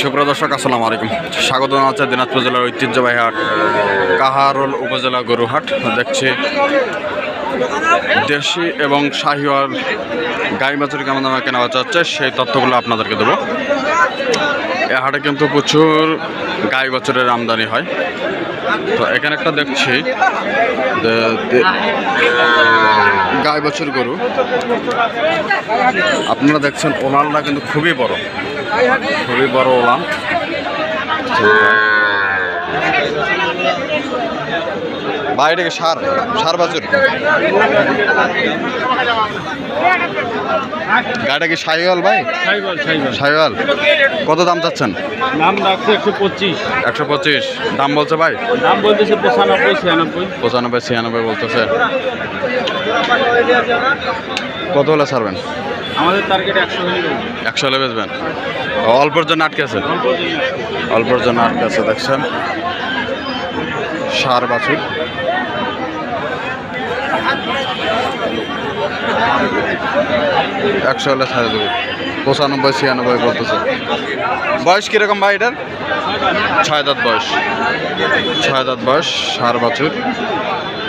সুপ্রিয় দর্শক, আসসালামু আলাইকুম। স্বাগত জানাচ্ছে দিনাজপুর জেলার ঐতিহ্যবাহী হাট, কাহারোল উপজেলা গরুহাট। দেখছি দেশি এবং শাহিওয়াল গাই বাছুর কেমন দামে কেনা বেচা হচ্ছে, সেই তথ্যগুলো আপনাদেরকে দেবো। এ হাটে কিন্তু প্রচুর গাই বাছুরের আমদানি হয়। তো এখানে একটা দেখছি যে- বছর গরু। আপনারা দেখছেন ওলানটা কিন্তু খুবই বড়। খুবই বড় ওলান। ভাই এটাকে সার? সার বাছুর? গাড়িটা কি সাইওয়াল ভাই? সাইওয়াল কত দাম চাচ্ছেন? নাম রাখছে একশো পঁচিশ। একশো পঁচিশ। দাম বলছে ভাই? নাম বলতেছে পঁচানব্বই ছিয়ানব্বই। পঁচানব্বই ছিয়ানব্বই বলতেছে। কত হলে ছাড়বেন? আমাদের টার্গেট একশো হলে একশো হলে বেচবেন? অল্পর জন্য আটকে আছে? অল্পর জন্য আটকে আছে। দেখছেন? সার বাছুর। একশো হলে ছাড়ে দেবে। পঁচানব্বই ছিয়ানব্বই বলতেছে। বয়স কীরকম ভাই এটার? ছয় দাঁত বয়স। ছয় দাঁত বয়স সার বাছুর।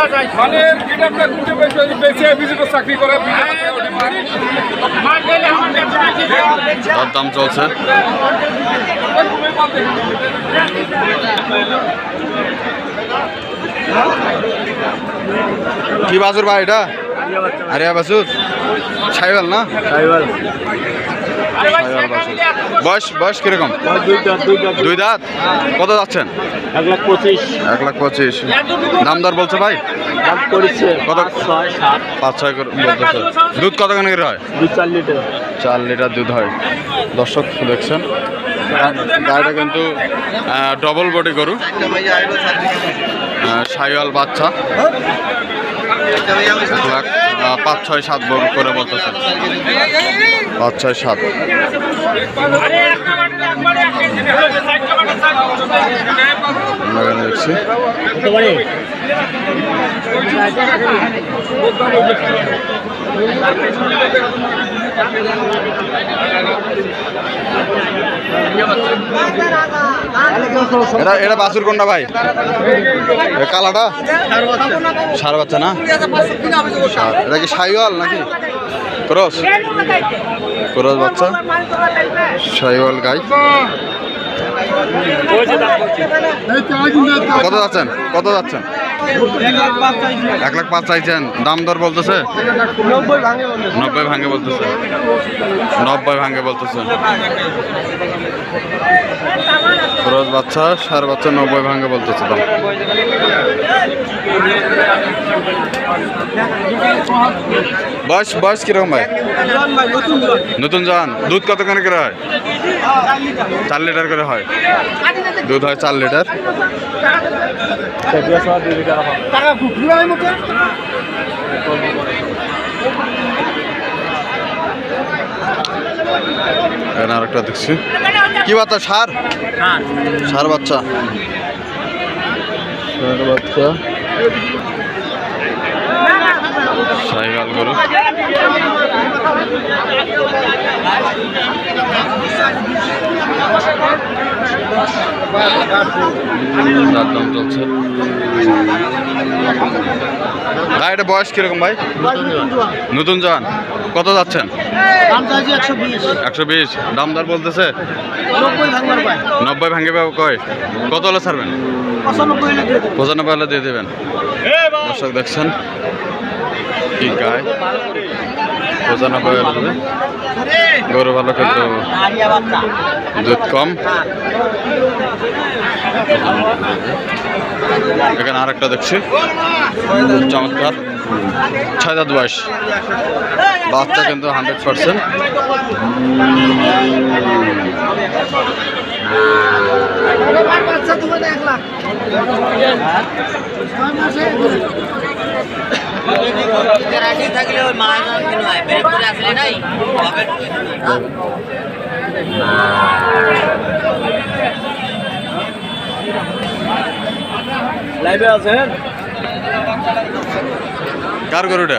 বেঁচে দেবে এখানে আরেকটা গরু দেখছি। চাকরি করে তার দাম চলছে। কি বাছুর ভাই এটা? আরিয়া বাছুর ছাইওয়াল না? বয়স বয়স কীরকম? দুই দাঁত? কত যাচ্ছেন? এক লাখ পঁচিশ। এক লাখ পঁচিশ। দাম দর বলছে ভাই? কত? পাঁচ, ছয় করে বলতেছে। দুধ কতখানি করে হয়? চার লিটার। চার লিটার দুধ হয়। দর্শক দেখছেন গাড়িটা কিন্তু ডবল বডি গরু। সাইওয়াল বাচ্চা। পাঁচ ছয় সাত বড় করে বলতেছে। পাঁচ ছয় সাত। দেখছি। এটা এটা বাছুর কোনটা ভাই? কালাটা? সার বাচ্চা না। এটা কি সাইওয়াল নাকি? ক্রস? ক্রস বাচ্চা? সাইওয়াল গাই। কত যাচ্ছেন? কত যাচ্ছেন? এক লাখ পাঁচ চাইছেন। দাম দর বলতেছে? নব্বই ভাঙে বলতেছে। নব্বই ভাঙে বলতেছে। রোজ বাচ্চা, সার বাচ্চা নব্বই ভাঙে বলতেছে দাম। বয়স বয়স কীরকম ভাই? নতুন জান। দুধ কত করে করে হয়? চার লিটার করে হয়। দুধ হয় চার লিটার। এখানে আরেকটা দেখছি। কি বাচ্চা সার? সার। বাচ্চা। সার বাচ্চা। সাইকেল গরু। তার দাম চলছে ভাই এটা বয়স কীরকম ভাই? নতুন জন কত যাচ্ছেন? একশো বিশ। দাম দর বলতেছে? নব্বই ভাঙে পাবো কয়? কত হলে ছাড়বেন? পঁচানব্বই হলে দিয়ে দেবেন। দর্শক দেখছেন কি গায়? পঁচানব্বই হলে গরু ভালো কিন্তু দুধ কম। এখানে আরেকটা দেখছি। চমৎকার। ছয় দাঁত বয়স। বাচ্চা কিন্তু হান্ড্রেড পার্সেন্ট। থাকলে ওই মাছ কিনো হয় ব্রেক করে আসলে নাই আছেন? কার গরুটা?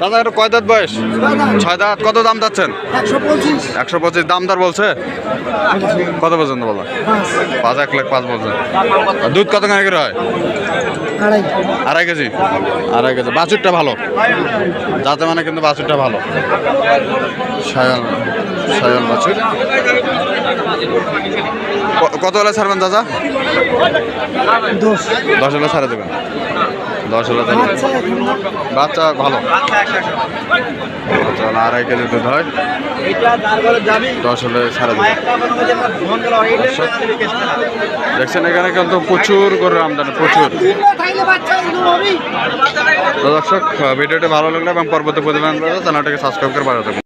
দাদা, এটা কয় দাঁত বয়স? ছয় দাঁত। কত দাম যাচ্ছেন একশো পঁচিশ। দাম দর বলছে? কত পর্যন্ত বলো? পাঁচ, এক লাখ পাঁচ বলছে। দুধ কত খানি করে হয়? আড়াই আড়াই কেজি। আড়াই কেজি। বাছুরটা ভালো। যাতে মানে কিন্তু বাছুরটা ভালো। সায়াল বাছুর। কত হলে ছাড়বেন দাদা দশ হলে ছাড়ে দেবেন। দশ হলে। বাচ্চা ভালো। চল আড়াই কেজি দুধ হয়। দশ হলে ছাড়ে দেবেন। দেখছেন, এখানে কিন্তু প্রচুর করে আমদানি, প্রচুর। বাচ্চা দর্শক, ভিডিওটি ভালো লাগলে এবং পরবর্তী প্রতিবেদন চ্যানেলটাকে সাবস্ক্রাইব করে বাড়াতে